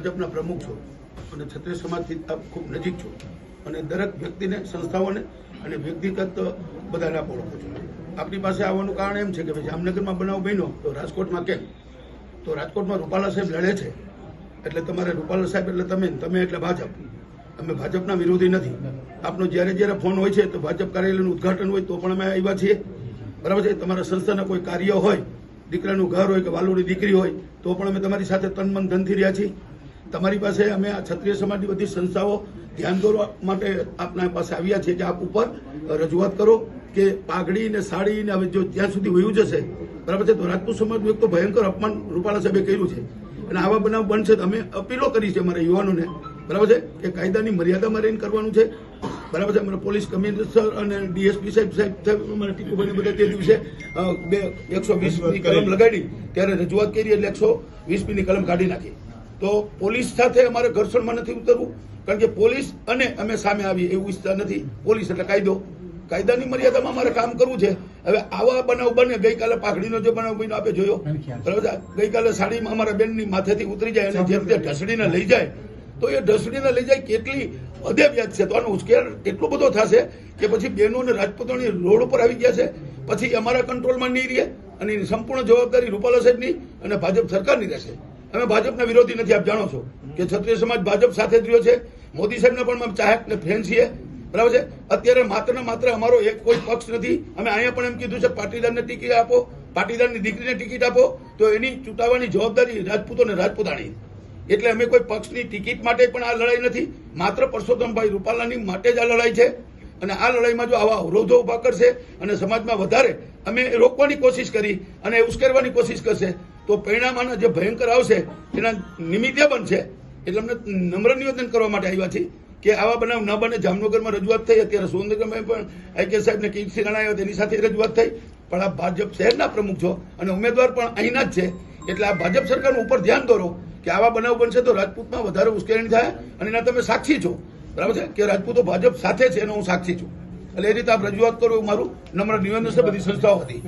ભાજપના પ્રમુખ છો અને ક્ષત્રિય સમાજથી આપ ખૂબ નજીક છો. અને દરેક વ્યક્તિને, સંસ્થાઓને અને વ્યક્તિગત બધાને આપ ઓળખો છો. આપણી પાસે આવવાનું કારણ એમ છે કે ભાઈ જામનગરમાં બનાવ બન્યો તો રાજકોટમાં કેમ? તો રાજકોટમાં રૂપાલા સાહેબ લડે છે. એટલે તમારે રૂપાલા સાહેબ, એટલે તમે તમે, એટલે ભાજપ. અમે ભાજપના વિરોધી નથી. આપનો જ્યારે જ્યારે ફોન હોય છે તો ભાજપ કાર્યાલયનું ઉદઘાટન હોય તો પણ અમે આવ્યા છીએ. બરાબર છે? તમારા સંસ્થાના કોઈ કાર્ય હોય, દીકરાનું ઘર હોય કે વાલુડી દીકરી હોય તો પણ અમે તમારી સાથે તન મન ધનથી રહ્યા છીએ. તમારી પાસે અમે આ ક્ષત્રિય સમાજની બધી સંસ્થાઓ ધ્યાન દોરવા માટે આપના પાસે આવ્યા છે કે આપ ઉપર રજૂઆત કરો કે પાઘડી ને સાડી ને હવે જો ત્યાં સુધી વયું જશે બરાબર છે તો રાજપૂત સમાજનું એક તો ભયંકર અપમાન રૂપાલા સાહેબે કર્યું છે. અને આવા બનાવ બનશે તો અમે અપીલો કરી છે અમારા યુવાનોને બરાબર છે કે કાયદાની મર્યાદામાં રહીને કરવાનું છે. બરાબર છે અમારા પોલીસ કમિશનર અને ડીએસપી સાહેબ સાહેબ સાહેબ અમારા ટીકુભાઈ બધા તે દિવસે બે એકસો વીસની કલમ લગાડી ત્યારે રજૂઆત કરી એટલે એકસો વીસમીની કલમ કાઢી નાખી. તો પોલીસ સાથે અમારે ઘર્ષણમાં નથી ઉતરવું કારણ કે પોલીસ અને અમે સામે આવી એવું ઈચ્છતા નથી. પોલીસ એટલે કાયદો. કાયદાની મર્યાદામાં અમારે કામ કરવું છે. હવે આવા બનાવ બને ગઈકાલે પાઘડીનો જે બનાવ બન્યો આપે જોયો. બરાબર ગઈકાલે સાડીમાં અમારા બેનની માથેથી ઉતરી જાય અને જેમ તે ઢસડીને લઈ જાય. તો એ ઢસડીને લઈ જાય કેટલી હદે વ્યાજ છે? તો આનો ઉશ્કેર એટલો બધો થશે કે પછી બહેનો અને રાજપૂતોની રોડ ઉપર આવી ગયા છે. પછી અમારા કંટ્રોલમાં નહીં રહે અને એની સંપૂર્ણ જવાબદારી રૂપાલા સાહેબની અને ભાજપ સરકારની રહેશે. અમે ભાજપના વિરોધી નથી, આપ જાણો છો કે ક્ષત્રિય સમાજ ભાજપ સાથે જ રહ્યો છે. મોદી સાહેબને પણ અમે ચાહક ને ફ્રેન્ડ છીએ. બરાબર છે? અત્યારે માત્ર ને માત્ર અમારો એક કોઈ પક્ષ નથી. અમે અહીંયા પણ એમ કીધું છે, પાટીદારને ટિકિટ આપો, પાટીદારની દીકરીને ટિકિટ આપો. તો એની ચૂંટાવાની જવાબદારી રાજપૂતો અને રાજપૂતાણી એટલે અમે કોઈ પક્ષની ટિકિટ માટે પણ આ લડાઈ નથી. માત્ર પરસોત્તમભાઈ રૂપાલાની માટે જ આ લડાઈ છે. અને આ લડાઈમાં જો આવા અવરોધો ઊભા કરશે અને સમાજમાં વધારે, અમે રોકવાની કોશિશ કરી અને ઉશ્કેરવાની કોશિશ કરશે તો પરિણામ જે ભયંકર આવશે એના નિમિત્તે બનશે. એટલે અમને નમ્ર નિવેદન કરવા માટે આવ્યા છીએ કે આવા બનાવ ન બને. જામનગરમાં રજૂઆત થઈ, અત્યારે સુરેન્દ્રનગરમાં પણ આઈકે સાહેબને કીર્તિ રાણા તેની સાથે રજૂઆત થઈ. પણ આ ભાજપ શહેરના પ્રમુખ છો અને ઉમેદવાર પણ અહીંના જ છે. એટલે આ ભાજપ સરકારનું ઉપર ધ્યાન દોરો કે આવા બનાવ બનશે તો રાજપૂતમાં વધારે ઉશ્કેરણી થાય અને એના તમે સાક્ષી છો. બરાબર છે? કે રાજપૂતો ભાજપ સાથે છે એનો હું સાક્ષી છું. એટલે એ રીતે આપ રજૂઆત કરો મારું નમ્ર નિવેદન છે. બધી સંસ્થાઓ હતી